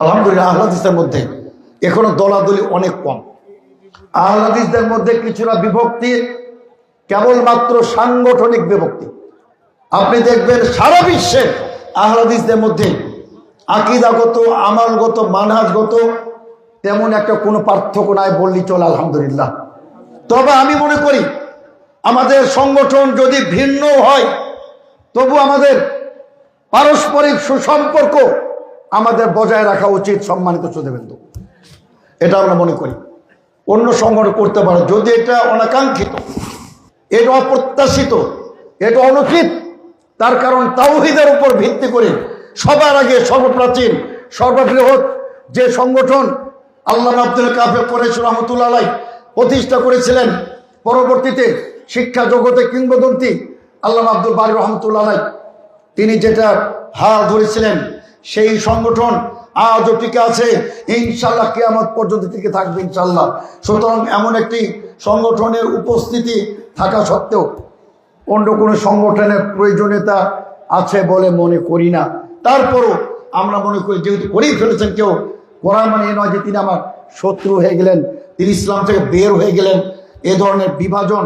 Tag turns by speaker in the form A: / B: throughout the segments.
A: আলহামদুলিল্লাহ আহলাদিসের মধ্যে এখনও দলাদলি অনেক কম। আহলাদিসদের মধ্যে কিছুটা বিভক্তি, কেবলমাত্র সাংগঠনিক বিভক্তি। আপনি দেখবেন সারা বিশ্বে আহলাদিসদের মধ্যে আকিদাগত, আমালগত, মানহাজগত তেমন একটা কোনো পার্থক্য নাই বললি চল, আলহামদুলিল্লাহ। তবে আমি মনে করি, আমাদের সংগঠন যদি ভিন্ন হয়, তবু আমাদের পারস্পরিক সুসম্পর্ক আমাদের বজায় রাখা উচিত সম্মানিত সুদেবেন্দু এটা আমরা মনে করি। অন্য সংগঠন করতে পারে, যদি এটা অনাকাঙ্ক্ষিত, এটা অপ্রত্যাশিত, এটা অনুচিত, তার কারণ তাওহিদের উপর ভিত্তি করে সবার আগে সর্বপ্রাচীন, সর্ববৃহৎ যে সংগঠন আল্লাহ আব্দুল কাফে করেছ রহমতুল্লাহ প্রতিষ্ঠা করেছিলেন, পরবর্তীতে শিক্ষা জগতে কিংবদন্তি আল্লাহ আব্দুল বাড়ি রহমতুল্লাহ তিনি যেটা হাল ধরেছিলেন সেই সংগঠন আজও টিকে আছে। ইনশাল্লাহ কেয়ামত পর্যন্ত টিকে থাকবে ইনশাল্লাহ সুতরাং এমন একটি সংগঠনের উপস্থিতি থাকা সত্ত্বেও অন্য কোনো সংগঠনের প্রয়োজনীয়তা আছে বলে মনে করি না। তারপরও আমরা মনে করি, যেহেতু করেই ফেলেছেন কেউ করা মানে এ নয় যে তিনি আমার শত্রু হয়ে গেলেন, তিনি ইসলাম থেকে বের হয়ে গেলেন, এ ধরনের বিভাজন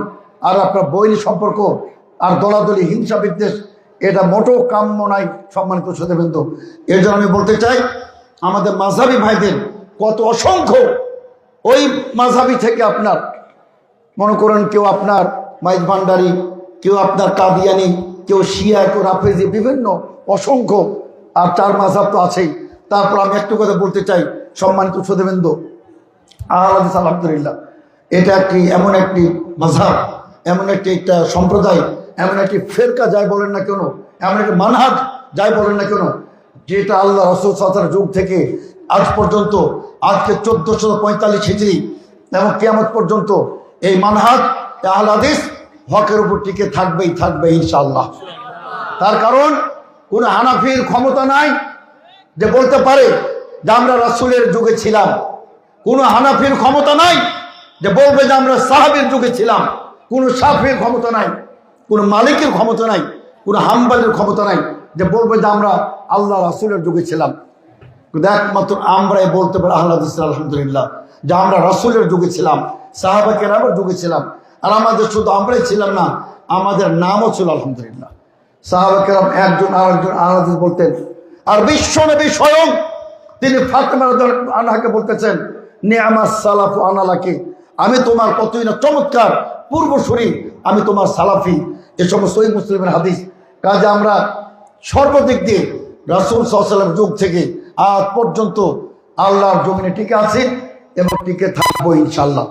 A: আর আপনার বৈরী সম্পর্ক আর দলাদলি হিংসা বিদ্বেষ এটা মোটো কাম্য নাই সম্মানিত সদেবেন্দ্র এর জন্য আমি বলতে চাই, আমাদের মাঝাবি ভাইদের কত অসংখ্য ওই মাঝাবি থেকে আপনার, মনে করেন কেউ আপনার মাইজ ভান্ডারি, কেউ আপনার কাদিয়ানি, কেউ শিয়া, কেউ রাফেজি, বিভিন্ন অসংখ্য, আর চার মাঝাব তো আছেই। তারপর আমি একটু কথা বলতে চাই, সম্মানিত সদেবেন্দ্র আহ্লাদিস আলহামদুলিল্লাহ। এটা একটি, এমন একটি মাঝাব এমন একটি একটা সম্প্রদায় এমন একটি ফেরকা যাই বলেন না কেন এমন একটি মানহাজ যাই বলেন না কেন, যেটা আল্লাহ রসুল সাতার যুগ থেকে আজ পর্যন্ত, আজকে চোদ্দশো পঁয়তাল্লিশ হিজড়ি এবং কেয়ামত পর্যন্ত এই মানহাজ আহলাদিস হকের উপর টিকে থাকবেই থাকবে ইনশাল্লাহ তার কারণ, কোনো হানাফির ক্ষমতা নাই যে বলতে পারে যে আমরা রাসুলের যুগে ছিলাম। কোনো হানাফির ক্ষমতা নাই যে বলবে যে আমরা সাহাবির যুগে ছিলাম। কোনো সাফির ক্ষমতা নাই। কোনো মালিকের ক্ষমতা নাই, কোনো হাম্বালের ক্ষমতা নাই যে বলবে যে আমরা আল্লাহ রাসুলের যুগে ছিলাম। কিন্তু একমাত্র আমরাই বলতে পারি আহ্লাদ আলহামদুলিল্লাহ, যে আমরা রাসুলের যুগে ছিলাম, সাহাবা কেরামের যুগে ছিলাম। আর আমাদের শুধু আমরাই ছিলাম না, আমাদের নামও ছিল আলহামদুলিল্লাহ। সাহাবা কেরাম একজন আর একজন বলতেন, আর বিশ্ব নবী স্বয়ং তিনি ফাতেমা বলতেছেন নে আমার সালাফু আনালাকে, আমি তোমার কতই না চমৎকার পূর্বসূরি আমি তোমার সালাফি, এ সমস্ত মুসলিমের হাদিস। কাজে আমরা সর্বদিক দিয়ে রাসুল সাল্লাম যুগ থেকে আজ পর্যন্ত আল্লাহর জমিনে টিকে আছে এবং টিকে থাকব ইনশাল্লাহ